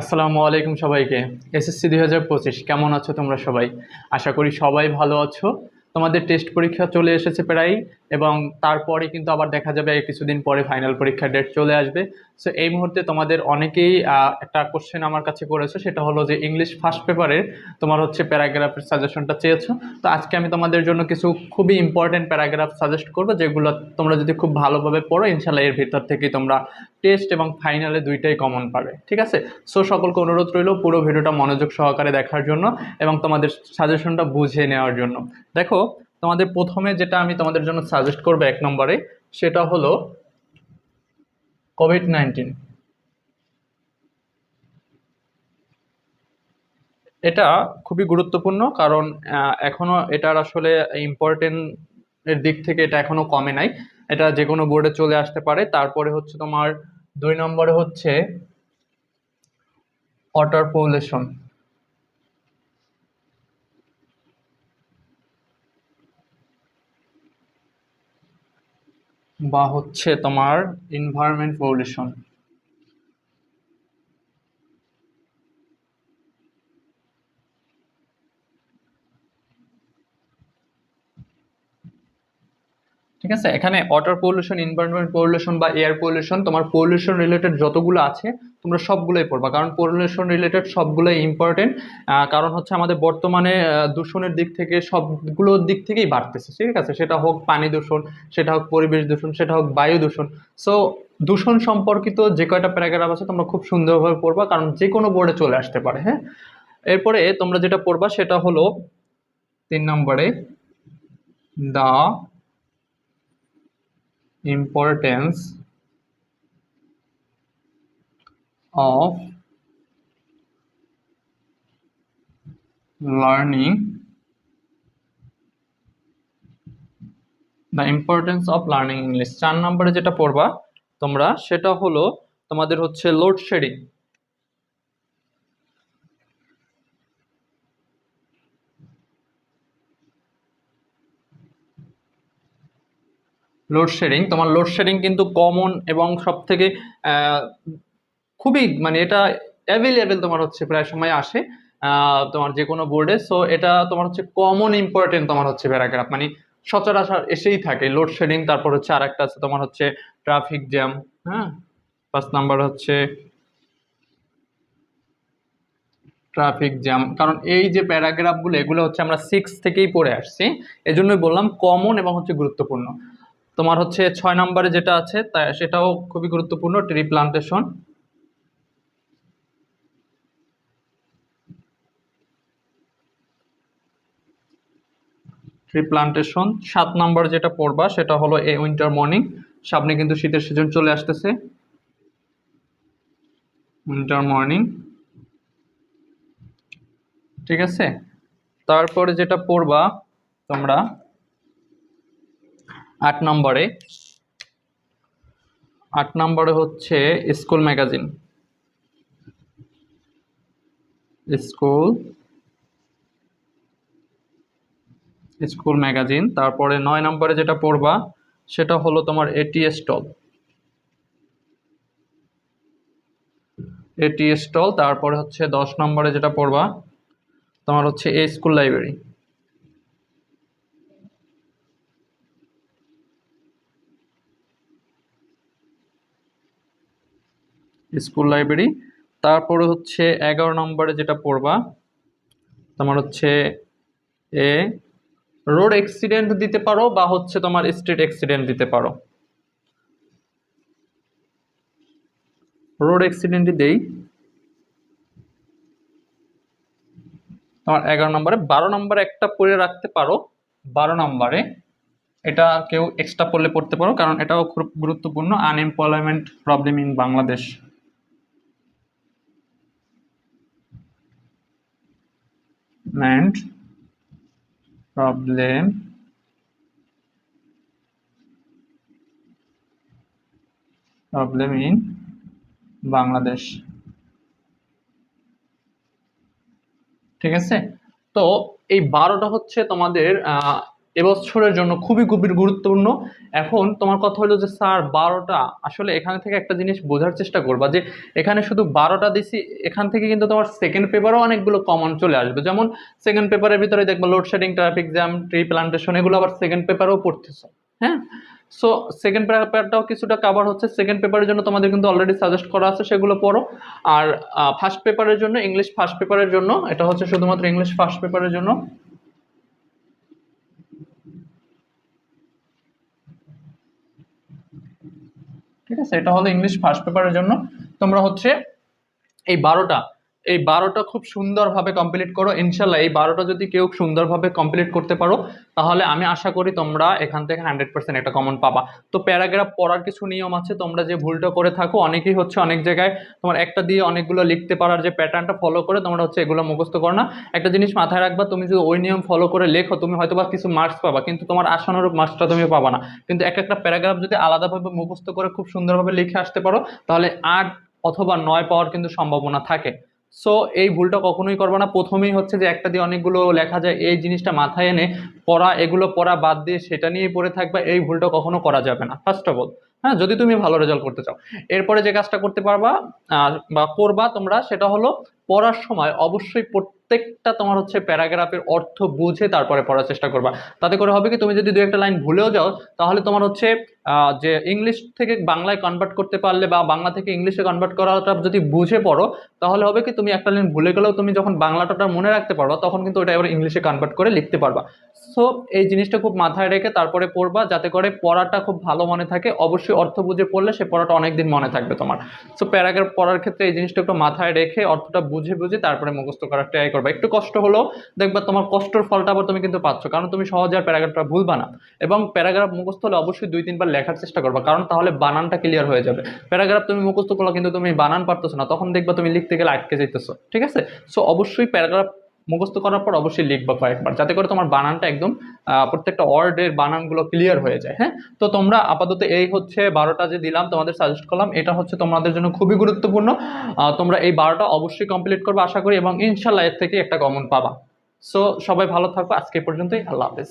আসসালামু আলাইকুম সবাইকে। এসএসসি দুই হাজার পঁচিশ, কেমন আছো তোমরা সবাই? আশা করি সবাই ভালো আছো। তোমাদের টেস্ট পরীক্ষা চলে এসেছে প্রায়, এবং তারপরে কিন্তু আবার দেখা যাবে কিছুদিন পরে ফাইনাল পরীক্ষার ডেট চলে আসবে। সো এই মুহূর্তে তোমাদের অনেকেই একটা কোশ্চেন আমার কাছে করেছ, সেটা হলো যে ইংলিশ ফার্স্ট পেপারের তোমার হচ্ছে প্যারাগ্রাফের সাজেশনটা চেয়েছো। তো আজকে আমি তোমাদের জন্য কিছু খুবই ইম্পর্টেন্ট প্যারাগ্রাফ সাজেস্ট করব, যেগুলো তোমরা যদি খুব ভালোভাবে পড়ো ইনশাল্লাহ এর ভিতর থেকে তোমরা টেস্ট এবং ফাইনালে দুইটাই কমন পাবে, ঠিক আছে? সো সকলকে অনুরোধ রইল পুরো ভিডিওটা মনোযোগ সহকারে দেখার জন্য এবং তোমাদের সাজেশনটা বুঝে নেওয়ার জন্য। দেখো, তোমাদের প্রথমে যেটা আমি তোমাদের জন্য সাজেস্ট করব এক নম্বরে, সেটা হলো কোভিড নাইন্টিন এটা খুবই গুরুত্বপূর্ণ কারণ এখনও এটার আসলে ইম্পর্টেন্ট এর দিক থেকে এটা এখনও কমে নাই। এটা যে কোনো বোর্ডে চলে আসতে পারে। তারপরে হচ্ছে তোমার দুই নম্বরে হচ্ছে ওয়াটার পপুলেশন বা হচ্ছে তোমার এনভায়রনমেন্ট পপুলেশন ঠিক আছে? এখানে ওয়াটার পলিউশন এনভায়রনমেন্ট পলিউশন বা এয়ার পলিউশন তোমার পলিউশন রিলেটেড যতগুলো আছে, তোমরা সবগুলোই পড়বা। কারণ পলিউশন রিলেটেড সবগুলোই ইম্পর্টেন্ট কারণ হচ্ছে আমাদের বর্তমানে দূষণের দিক থেকে সবগুলোর দিক থেকেই বাড়তেছে, ঠিক আছে? সেটা হোক পানি দূষণ, সেটা হোক পরিবেশ দূষণ, সেটা হোক বায়ু দূষণ। সো দূষণ সম্পর্কিত যে কয়টা প্যারাগ্রাফ আছে, তোমরা খুব সুন্দরভাবে পড়বা, কারণ যে কোনো বোর্ডে চলে আসতে পারে হ্যাঁ? এরপরে তোমরা যেটা পড়বা, সেটা হলো, তিন নম্বরে the importance of learning the importance of learning english চার নম্বরে যেটা পড়বা তোমরা সেটা হলো তোমাদের হচ্ছে লোডশেডিং লোডশেডিং তোমার লোডশেডিং কিন্তু কমন এবং সব থেকে খুবই মানে এটা অ্যাভেলেবেল তোমার হচ্ছে প্রায় সময় আসে তোমার যে কোনো বোর্ডে সো এটা তোমার হচ্ছে কমন ইম্পর্টেন্ট তোমার হচ্ছে প্যারাগ্রাফ মানে সচরাচর এসেই থাকে লোডশেডিং তারপর হচ্ছে আরেকটা আছে তোমার হচ্ছে ট্রাফিক জ্যাম হ্যাঁ? পাঁচ নাম্বার হচ্ছে ট্রাফিক জ্যাম কারণ এই যে প্যারাগ্রাফগুলো এগুলো হচ্ছে আমরা সিক্স থেকেই পড়ে আসছি। এজন্যই বললাম কমন এবং হচ্ছে গুরুত্বপূর্ণ। তোমার হচ্ছে ছয় নম্বরে যেটা আছে, তা সেটাও খুবই গুরুত্বপূর্ণ ট্রি প্লান্টেশন ট্রি প্লান্টেশন সাত নম্বর যেটা পড়বা, সেটা হলো এ উইন্টার মর্নিং। সামনে কিন্তু শীতের সিজন চলে আসতেছে। Winter morning. ঠিক আছে? তারপরে যেটা পড়বা তোমরা আট নম্বরে। আট নম্বরে হচ্ছে school magazine. School. School magazine. তারপরে নয় নম্বরে যেটা পড়বা, সেটা হলো তোমার এটি স্টল। এটি স্টল। তারপরে হচ্ছে দশ নম্বরে যেটা পড়বা, তোমার হচ্ছে এ স্কুল লাইব্রেরি। School library. তারপরে হচ্ছে এগারো নম্বরে যেটা পড়বা, তোমার হচ্ছে এ, রোড অ্যাক্সিডেন্ট দিতে পারো বা হচ্ছে তোমার স্ট্রিট অ্যাক্সিডেন্ট দিতে পারো। রোড অ্যাক্সিডেন্টই দেই। তোমার এগারো নম্বরে। বারো নম্বরে একটা পড়ে রাখতে পারো, বারো নম্বরে। এটা কেউ এক্সট্রা পড়লে পড়তে পারো, কারণ এটাও খুব গুরুত্বপূর্ণ। Unemployment problem in Bangladesh meant problem problem in Bangladesh. ঠিক আছে? তো এই বারোটা হচ্ছে তোমাদের এবছরের জন্য খুবই খুবই গুরুত্বপূর্ণ। এখন তোমার কথা হলো যে, স্যার, বারোটা, আসলে এখানে থেকে একটা জিনিস বোঝার চেষ্টা করবা যে, এখানে শুধু বারোটা দিছি, এখান থেকে কিন্তু তোমার সেকেন্ড পেপারও অনেকগুলো কমন চলে আসবে। যেমন সেকেন্ড পেপারের ভিতরে দেখবা load shedding traffic jam tree plantation এগুলো আবার সেকেন্ড পেপারেও পড়তেছো। হ্যাঁ? সো সেকেন্ড পেপারটাও কিছুটা কাভার হচ্ছে। সেকেন্ড পেপারের জন্য তোমাদের কিন্তু অলরেডি সাজেস্ট করা আছে, সেগুলো পড়ো। আর ফার্স্ট পেপারের জন্য ইংলিশ ফার্স্ট পেপারের জন্য, এটা হচ্ছে শুধুমাত্র ইংলিশ ফার্স্ট পেপারের জন্য। ঠিক আছে? এটা হলো ইংলিশ ফার্স্ট পেপারের জন্য। তোমরা হচ্ছে এই বারোটা এই বারোটা খুব সুন্দরভাবে কমপ্লিট করো। ইনশাল্লাহ এই বারোটা যদি কেউ সুন্দরভাবে কমপ্লিট করতে পারো, তাহলে আমি আশা করি তোমরা এখান থেকে হান্ড্রেড পার্সেন্ট একটা কমন পাবা। তো প্যারাগ্রাফ পড়ার কিছু নিয়ম আছে, তোমরা যে ভুলটা করে থাকো, অনেকেই হচ্ছে অনেক জায়গায় তোমার একটা দিয়ে অনেকগুলো লিখতে পারার যে প্যাটার্নটা ফলো করে, তোমরা হচ্ছে এগুলো মুখস্থ করো না। একটা জিনিস মাথায় রাখবা, তুমি যদি ওই নিয়ম ফলো করে লেখো, তুমি হয়তো বা কিছু মার্কস পাবা, কিন্তু তোমার আশানুরূপ মার্কসটা তুমি পাবা না। কিন্তু এক একটা প্যারাগ্রাফ যদি আলাদাভাবে মুখস্থ করে খুব সুন্দরভাবে লিখে আসতে পারো, তাহলে আট অথবা নয় পাওয়ার কিন্তু সম্ভাবনা থাকে। সো এই ভুলটা কখনোই করব না। প্রথমেই হচ্ছে যে একটা দিয়ে অনেকগুলো লেখা যায়, এই জিনিসটা মাথায় এনে পড়া, এগুলো পড়া বাদ দিয়ে সেটা নিয়েই পড়ে থাকবা, এই ভুলটা কখনো করা যাবে না ফার্স্ট অফ অল হ্যাঁ যদি তুমি ভালো রেজাল্ট করতে চাও। এরপরে যে কাজটা করতে পারবা বা করবা তোমরা, সেটা হলো পড়ার সময় অবশ্যই প্রত্যেকটা তোমার হচ্ছে প্যারাগ্রাফের অর্থ বুঝে তারপরে পড়ার চেষ্টা করবা। তাতে করে হবে কি, তুমি যদি দু একটা লাইন ভুলেও যাও, তাহলে তোমার হচ্ছে যে ইংলিশ থেকে বাংলায় কনভার্ট করতে পারলে বা বাংলা থেকে ইংলিশে কনভার্ট করাটা যদি বুঝে পড়ো, তাহলে হবে কি, তুমি একটা লাইন ভুলে গেলেও তুমি যখন বাংলাটা মনে রাখতে পারবা, তখন কিন্তু ওটা এবার ইংলিশে কনভার্ট করে লিখতে পারবা। সো এই জিনিসটা খুব মাথায় রেখে তারপরে পড়বা, যাতে করে পড়াটা খুব ভালো মনে থাকে। অবশ্যই অর্থ বুঝে পড়লে সে পড়াটা অনেকদিন মনে থাকবে তোমার। সো প্যারাগ্রাফ পড়ার ক্ষেত্রে এই জিনিসটা একটু মাথায় রেখে অর্থটা বুঝে বুঝে তারপরে মুখস্থ করার ট্রাই করবা। একটু কষ্ট হলো দেখবা তোমার কষ্টর ফলটা আবার তুমি কিন্তু পাচ্ছ, কারণ তুমি সহজে আর প্যারাগ্রাফটা ভুলবা না। এবং প্যারাগ্রাফ মুখস্থ হলে অবশ্যই দুই, তিনবার লেখার চেষ্টা করবা, কারণ তাহলে বানানটা ক্লিয়ার হয়ে যাবে। প্যারাগ্রাফ তুমি মুখস্থ করল কিন্তু তুমি বানান পারতেছো না, তখন দেখবা তুমি লিখতে গেলে আটকে যেতেছো ঠিক আছে? সো অবশ্যই প্যারাগ্রাফ মুখস্থ করার পর অবশ্যই লিখবা কয়েকবার, যাতে করে তোমার বানানটা একদম প্রত্যেকটা ওয়ার্ডের বানানগুলো ক্লিয়ার হয়ে যায় হ্যাঁ? তো তোমরা আপাতত এই হচ্ছে বারোটা যে দিলাম, তোমাদের সাজেস্ট করলাম, এটা হচ্ছে তোমাদের জন্য খুবই গুরুত্বপূর্ণ। তোমরা এই বারোটা অবশ্যই কমপ্লিট করবে, আশা করি, এবং ইনশাল্লাহ এর থেকে একটা কমন পাবা। সো সবাই ভালো থাকো, আজকে পর্যন্তই, আল্লাহ হাফেজ।